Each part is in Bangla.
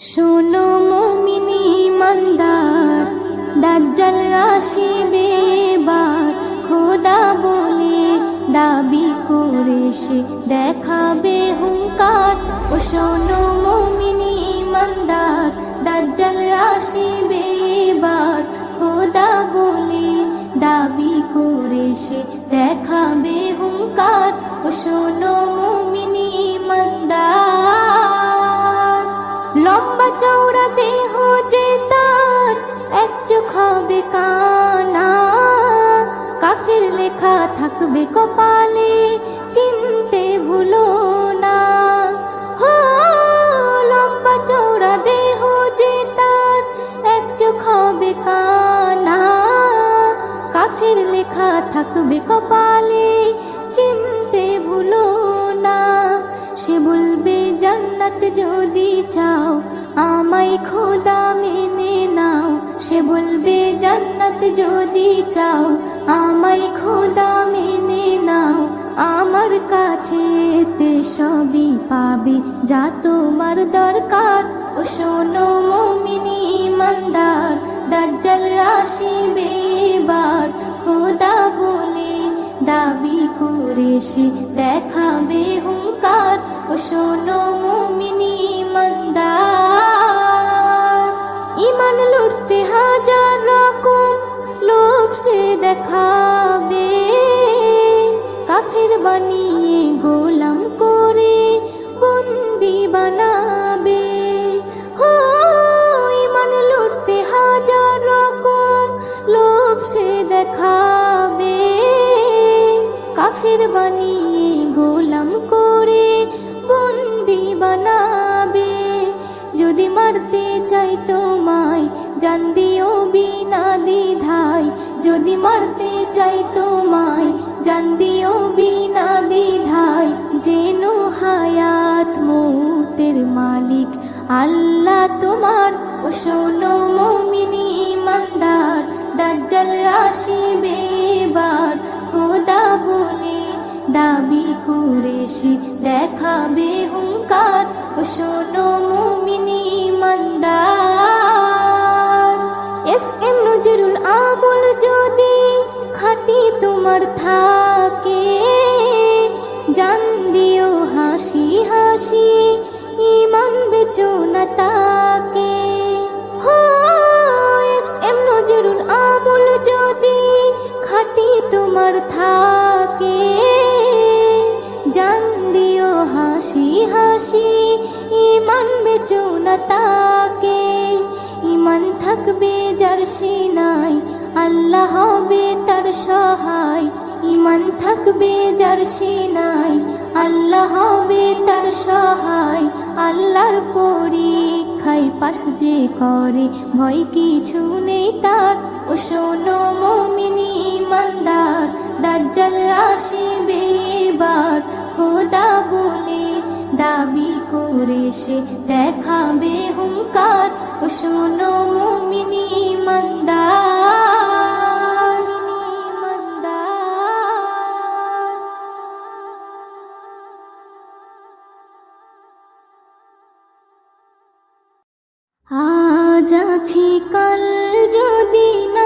শোনো মুমিনি মন্দার দাজ্জাল আসিবে বার খোদা বলে দাবি করে সে দেখাবে হুঙ্কার। ও শোনো মুমিনি মন্দার দাজ্জাল আসিবে বার খোদা বলে দাবি করে সে দেখাবে হুঙ্কার। ও শোনো মুমিনি মন্দার লম্বা চৌড়া দেহ যে তার, এক চোখ হবে কানা। কাফের লেখা থাকবে কপালে, চিনতে ভুলো না। হো, লম্বা চৌড়া দেহ যে তার, এক চোখ হবে কানা। কাফের লেখা থাকবে কপালে, চিনতে ভুলো সে বলবে, জান্নাত যদি চাও, আমায় খোদা মেনে নাও। সে বলবে, জান্নাত যদি চাও, আমায় খোদা মেনে নাও। আমার কাছে তে সবই পাবে, যা তোমার দরকার। ও শোনো, মমিনী মন্দার দাজ্জাল আসিবে। সে দেখাবে হুঙ্কার ও শোনো মুমিনি মন্দার ইমান লুটতে হাজার রকম লোভ সে দেখাবে। কাফের বানিয়ে গোলাম করে বন্দি বানাবে। হো, ইমান লুটতে হাজার রকম লোভ সে দেখাবে। কাফের বানিয়ে গোলাম করে বন্দি বানাবে। যদি মারতে চাই তোমায়, জান দিও বিনা দ্বিধায়। যদি মারতে চাই তোমায়, জান দিও বিনা দ্বিধায়। যেন হায়াত মৌতের মালিক, আল্লাহ তোমার। ও শোনো মমিনী মন্দার দাজ্জাল আসিবে বার খোদা বলে দাবি করে সে দেখাবে হুঙ্কার। ও শোনো মুমিনি মন্দার এস এম নজরুল আমল যদি খাটি তোমার থাকে, জান দিও হাসি হাসি, ইমান বেচো না তাকে। হো, এস এম নজরুল আমল যদি খাটি তোমার থাকে হাসি হাসি ইমান বেচো না তাকে। ইমান থাকবে যার সিনাই, আল্লাহ হবে তার সহায়। ইমান থাকবে যার সিনাই, আল্লাহ হবে তার সহায়। আল্লাহর পরীক্ষায় পাশ যে করে, ভয় কিছু নেই তার। ও শোনো মমিনী ইমানদার, দাজ্জাল আসিবে বার খোদা বলে দাবি করে সে দেখাবে হুঙ্কার। ও শোনো মুমিনি মন্দার আজ আছি কাল যদি না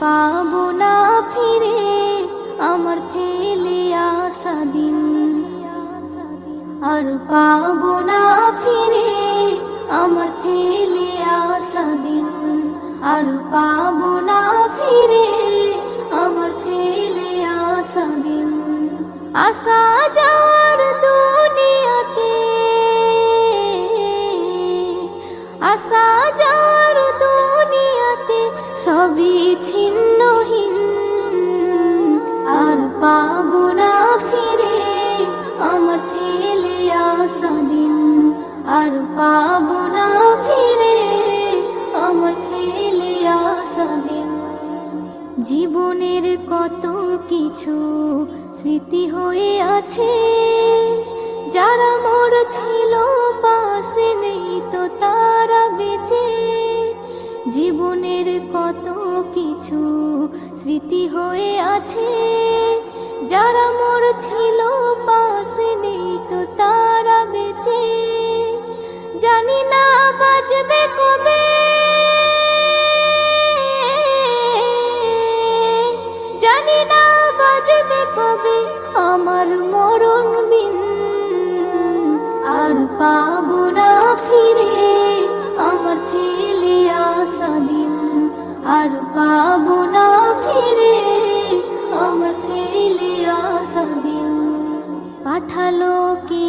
পাবো না ফিরে আমার ফেলে আসা দিন। আর পাবো না ফিরে আমার ফেলে আসা দিন। আর পাবো না ফিরে আমার ফেলে আসা আসা যার দুনিয়াতে, আসা সবই ছিন্নহীন। আর পাবো না ফিরে আমার ফেলে আসা দিন। আর পাবো না ফিরে আমার ফেলে আসা দিন। জীবনের কত কিছু স্মৃতি হয়ে আছে। যারা মোর ছিল পাশে নেই তো তারা বেঁচে। জীবনের কত কিছু স্মৃতি হয়ে আছে। যারা মোর ছিল পাশে নেই তো তারা বেঁচে। জানি না বাজবে কবে পাবো না ফিরে, আমার ফেলে আসা দিন। পাঠালো কে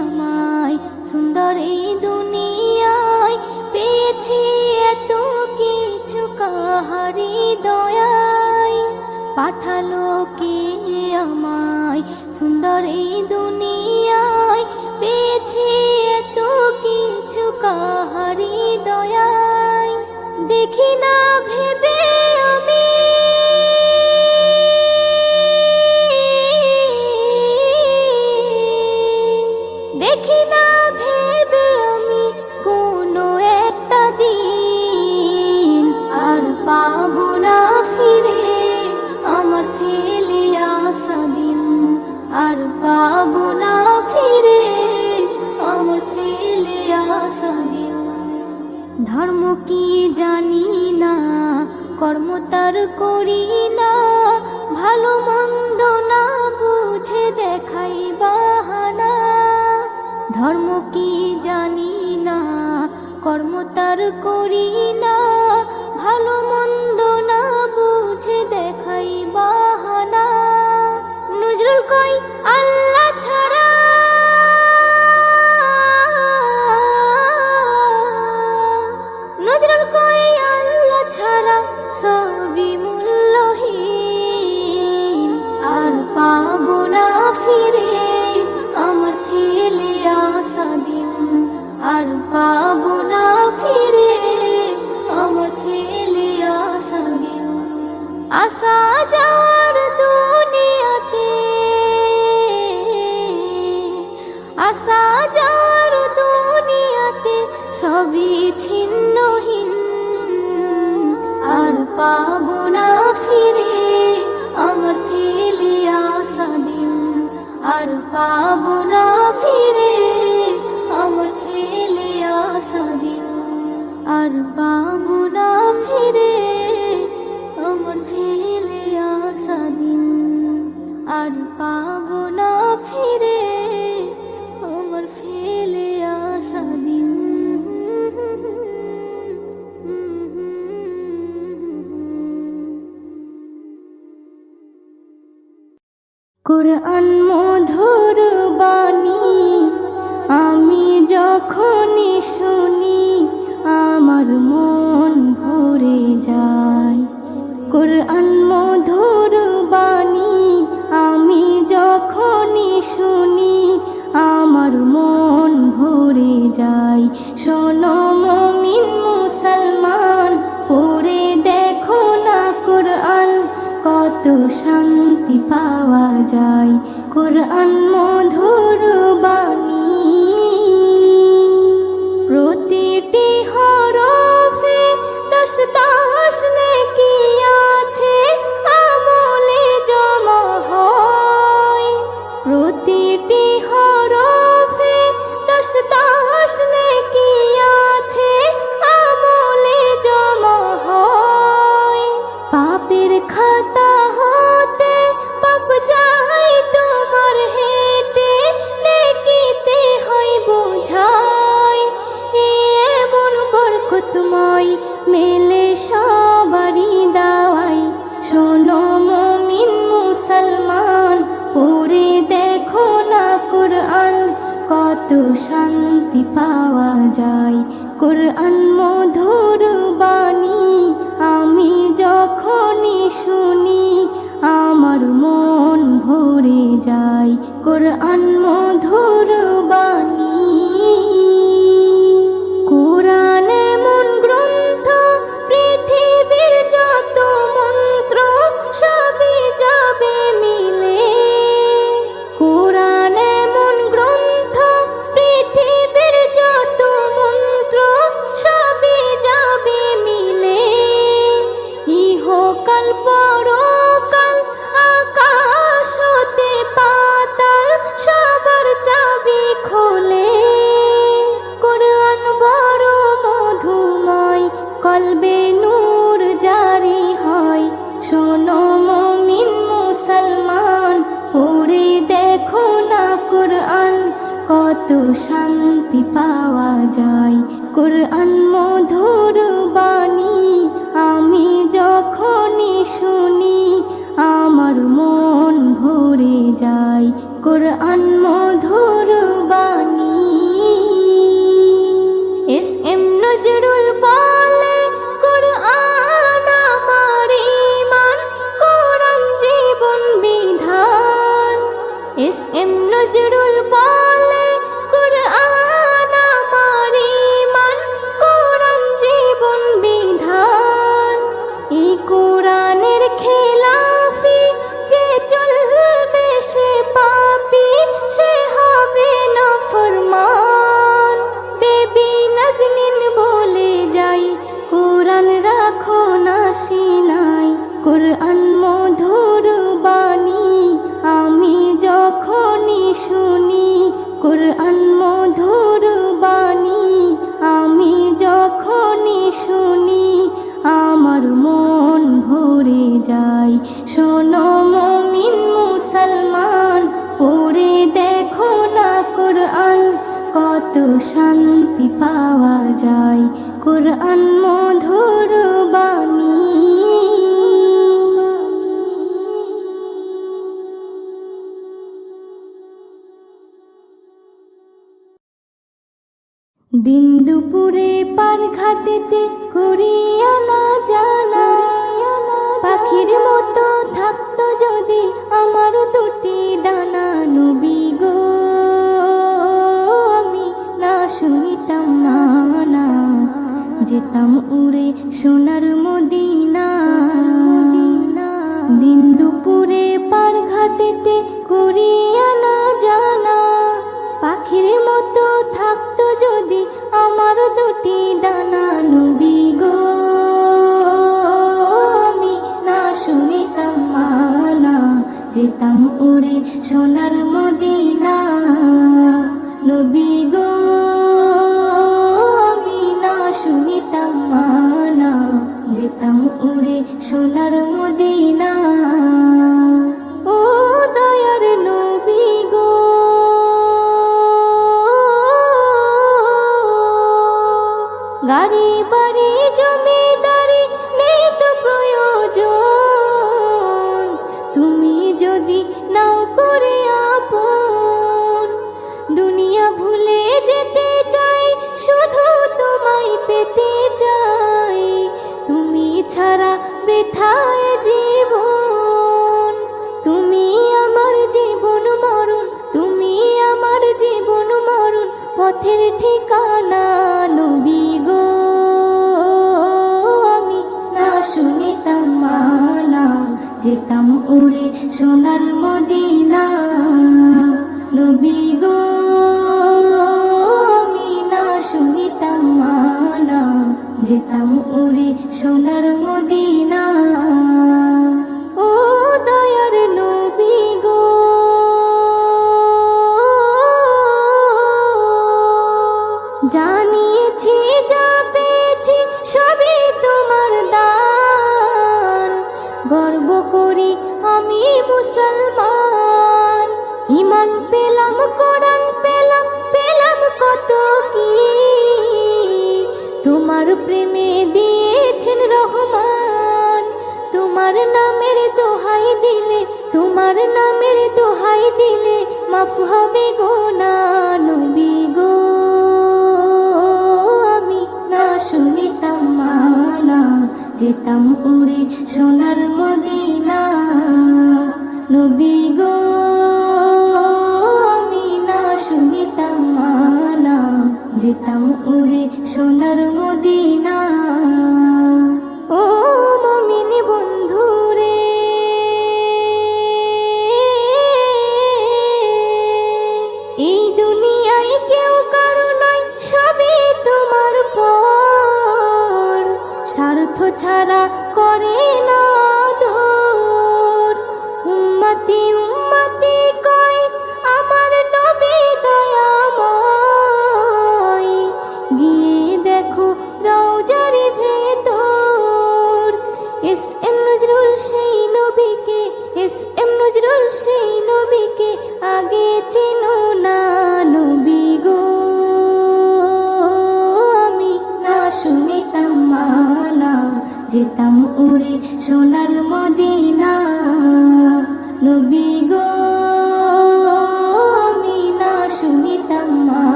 আমায়? সুন্দর এই দুনিয়ায় পেয়েছি এত কিছু কাহারি দয়ায় পাঠালো কে আমায়? সুন্দর এই দুনিয়ায় পেয়েছি এত কিছু কাহারি দয়ায় দেখি না ভেবে আমি ধর্ম কি জানি না, কর্ম তার করি না, ভালো মন্দ না বুঝে দেখাই বাহানা। ধর্ম কি জানি না, কর্ম তার করি না, ভালো মন্দ না বুঝে দেখাই বাহানা। নজরুল কই আল্লাহ আর পাবো না ফিরে, আমার ফেলে আসামিন আসা যাওয়ার দুনিয়াতে আসা যাওয়ার দুনিয়াতে সবই ছিন্নহীন। আর পাবো না ফিরে, আমার ফেলে সদিন আর পাবো না ফিরে আর বা saja. মন ভরে যায়। কোরআন মধুর বা শান্তি পাওয়া যায়। কোরআন মধুর বাণী, আমি যখনই শুনি, আমার মন ভরে যায়। কোরআন মধুর বাণী। এস এম নজরুল বলে আমার জীবন যায় কোরআন মধুর বাণী। দিন দুপুরে পার ঘাটেতে করিয়া না জানা। পাখির মতো থাকতো যদি আমার দুটি যেতাম উড়ে সোনার মদিনা। দিন দুপুরে পার ঘাটেতে জানিয়েছি, যা পেয়েছি সবই তোমার দান। গর্ব করি আমি মুসলমান। ইমান পেলাম, কোরআন পেলাম পেলাম কত কি? তোমার প্রেমে দিয়েছেন রহমান। তোমার নামের দোহাই দিলে, তোমার নামের দোহাই দিলে মাফ হবে গো নবী শুনিতাম মানা যেতাম উড়ে সোনার মদিন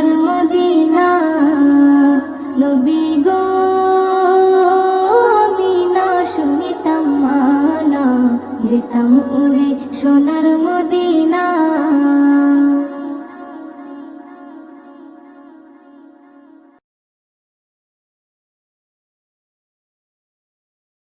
আমার